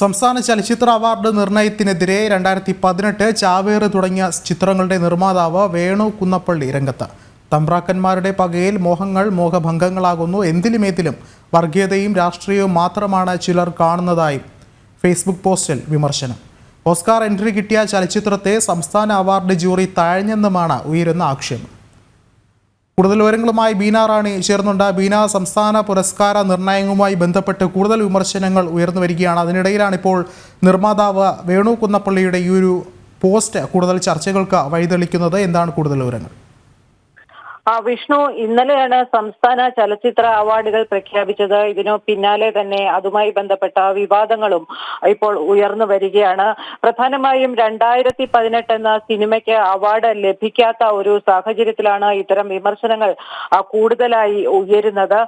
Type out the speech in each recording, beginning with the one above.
സംസ്ഥാന ചലച്ചിത്ര അവാർഡ് നിർണയത്തിനെതിരെ രണ്ടായിരത്തി പതിനെട്ട് ചാവേറ് തുടങ്ങിയ ചിത്രങ്ങളുടെ നിർമ്മാതാവ് വേണു കുന്നപ്പള്ളി രംഗത്ത്. തമ്പ്രാക്കന്മാരുടെ പകയിൽ മോഹങ്ങൾ മോഹഭംഗങ്ങളാകുന്നു. എന്തിലും ഏതിലും വർഗീയതയും രാഷ്ട്രീയവും മാത്രമാണ് ചിലർ കാണുന്നതായും ഫേസ്ബുക്ക് പോസ്റ്റിൽ വിമർശനം. ഓസ്കാർ എൻട്രി കിട്ടിയ ചലച്ചിത്രത്തെ സംസ്ഥാന അവാർഡ് ജൂറി താഴ്ന്നെന്നുമാണ് ഉയരുന്ന ആക്ഷേപം. കൂടുതൽ വിവരങ്ങളുമായി ബീന റാണി ചേർന്നുണ്ട്. ബീന സംസ്ഥാന പുരസ്കാര നിർണയവുമായി ബന്ധപ്പെട്ട് കൂടുതൽ വിമർശനങ്ങൾ ഉയർന്നു വരികയാണ്. അതിനിടയിലാണ് ഇപ്പോൾ നിർമ്മാതാവ് വേണു കുന്നപ്പള്ളിയുടെ ഈ ഒരു പോസ്റ്റ് കൂടുതൽ ചർച്ചകൾക്ക് വഴിതെളിക്കുന്നത്. എന്താണ് കൂടുതൽ വിവരങ്ങൾ? വിഷ്ണു ഇന്നലെയാണ് സംസ്ഥാന ചലച്ചിത്ര അവാർഡുകൾ പ്രഖ്യാപിച്ചത്. ഇതിനു പിന്നാലെ തന്നെ അതുമായി ബന്ധപ്പെട്ട വിവാദങ്ങളും ഇപ്പോൾ ഉയർന്നു വരികയാണ്. പ്രധാനമായും രണ്ടായിരത്തി പതിനെട്ട് എന്ന സിനിമയ്ക്ക് അവാർഡ് ലഭിക്കാത്ത ഒരു സാഹചര്യത്തിലാണ് ഇത്തരം വിമർശനങ്ങൾ കൂടുതലായി ഉയരുന്നത്.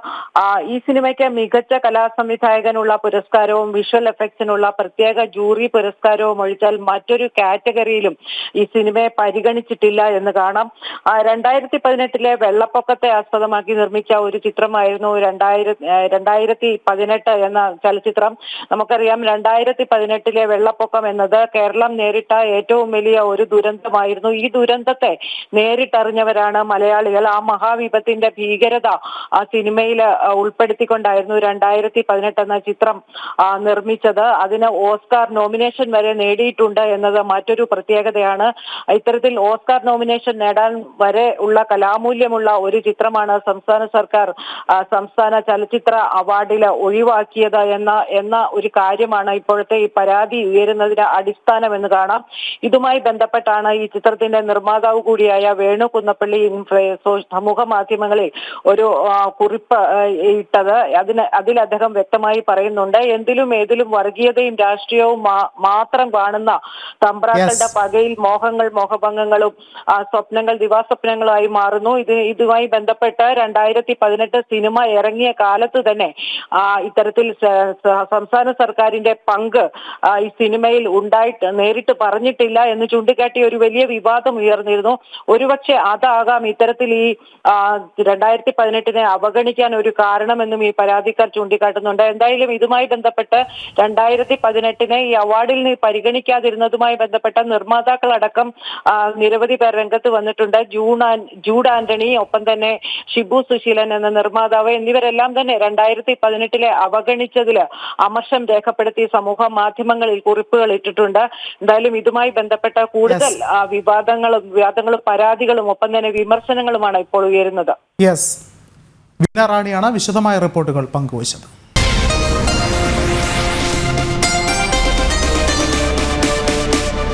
ഈ സിനിമയ്ക്ക് മികച്ച കലാസംവിധായകനുള്ള പുരസ്കാരവും വിഷ്വൽ എഫക്ട്സിനുള്ള പ്രത്യേക ജൂറി പുരസ്കാരവും ഒഴിച്ചാൽ മറ്റൊരു കാറ്റഗറിയിലും ഈ സിനിമയെ പരിഗണിച്ചിട്ടില്ല എന്ന് കാണാം. രണ്ടായിരത്തി പതിനെട്ടിലെ വെള്ളപ്പൊക്കത്തെ ആസ്പദമാക്കി നിർമ്മിച്ച ഒരു ചിത്രമായിരുന്നു രണ്ടായിരത്തി രണ്ടായിരത്തി പതിനെട്ട് എന്ന ചലച്ചിത്രം. നമുക്കറിയാം രണ്ടായിരത്തി പതിനെട്ടിലെ വെള്ളപ്പൊക്കം എന്നത് കേരളം നേരിട്ട ഏറ്റവും വലിയ ഒരു ദുരന്തമായിരുന്നു. ഈ ദുരന്തത്തെ നേരിട്ടറിഞ്ഞവരാണ് മലയാളികൾ. ആ മഹാവിപത്തിന്റെ ഭീകരത ആ സിനിമയിൽ ഉൾപ്പെടുത്തിക്കൊണ്ടായിരുന്നു രണ്ടായിരത്തി പതിനെട്ട് എന്ന ചിത്രം നിർമ്മിച്ചത്. അതിന് ഓസ്കാർ നോമിനേഷൻ വരെ നേടിയിട്ടുണ്ട് എന്നത് മറ്റൊരു പ്രത്യേകതയാണ്. ഇത്തരത്തിൽ ഓസ്കാർ നോമിനേഷൻ നേടാൻ വരെ ഉള്ള കലാമൂല്യമുള്ള ഒരു ചിത്രമാണ് സംസ്ഥാന സർക്കാർ സംസ്ഥാന ചലച്ചിത്ര അവാർഡിൽ ഒഴിവാക്കിയത് എന്ന എന്ന ഒരു കാര്യമാണ് ഇപ്പോഴത്തെ ഈ പരാതി ഉയരുന്നതിന് അടിസ്ഥാനം എന്ന് കാണാം. ഇതുമായി ബന്ധപ്പെട്ടാണ് ഈ ചിത്രത്തിന്റെ നിർമ്മാതാവ് കൂടിയായ വേണു കുന്നപ്പള്ളി സമൂഹ മാധ്യമങ്ങളിൽ ഒരു കുറിപ്പ് ഇട്ടത്. അതിന് അതിൽ അദ്ദേഹം വ്യക്തമായി പറയുന്നുണ്ട് എന്തിലും ഏതിലും വർഗീയതയും രാഷ്ട്രീയവും മാത്രം കാണുന്ന തമ്പ്രാക്കളുടെ. പകയിൽ മോഹങ്ങൾ മോഹഭംഗങ്ങളും സ്വപ്നങ്ങൾ ദിവാസ്വപ്നങ്ങളായി മാറുന്നു. ഇത് ഇതുമായി ബന്ധപ്പെട്ട് രണ്ടായിരത്തി പതിനെട്ട് സിനിമ ഇറങ്ങിയ കാലത്ത് തന്നെ ഇത്തരത്തിൽ സംസ്ഥാന സർക്കാരിന്റെ പങ്ക് ഈ സിനിമയിൽ ഉണ്ടായിട്ട് നേരിട്ട് പറഞ്ഞിട്ടില്ല എന്ന് ചൂണ്ടിക്കാട്ടി ഒരു വലിയ വിവാദം ഉയർന്നിരുന്നു. ഒരുപക്ഷെ അതാകാം ഇത്തരത്തിൽ ഈ രണ്ടായിരത്തി പതിനെട്ടിനെ അവഗണിക്കാൻ ഒരു കാരണമെന്നും ഈ പരാതിക്കാർ ചൂണ്ടിക്കാട്ടുന്നുണ്ട്. എന്തായാലും ഇതുമായി ബന്ധപ്പെട്ട് രണ്ടായിരത്തി പതിനെട്ടിനെ ഈ അവാർഡിൽ പരിഗണിക്കാതിരുന്നതുമായി ബന്ധപ്പെട്ട നിർമ്മാതാക്കളടക്കം നിരവധി പേർ രംഗത്ത് വന്നിട്ടുണ്ട്. ജൂൺ ആൻഡ് ജൂഡ് ആന്റണി ഒപ്പം തന്നെ ഷിബു സുശീലൻ എന്ന നിർമ്മാതാവ് എന്നിവരെല്ലാം തന്നെ രണ്ടായിരത്തി പതിനെട്ടിലെ അവഗണിച്ചതിൽ അമർഷം രേഖപ്പെടുത്തി സമൂഹ മാധ്യമങ്ങളിൽ കുറിപ്പുകൾ ഇട്ടിട്ടുണ്ട്. എന്തായാലും ഇതുമായി ബന്ധപ്പെട്ട കൂടുതൽ വിവാദങ്ങളും വിവാദങ്ങളും പരാതികളും ഒപ്പം തന്നെ വിമർശനങ്ങളുമാണ് ഇപ്പോൾ ഉയരുന്നത്. യെസ് റാണിയാണ് വിശദമായ റിപ്പോർട്ടുകൾ പങ്കുവച്ചത്.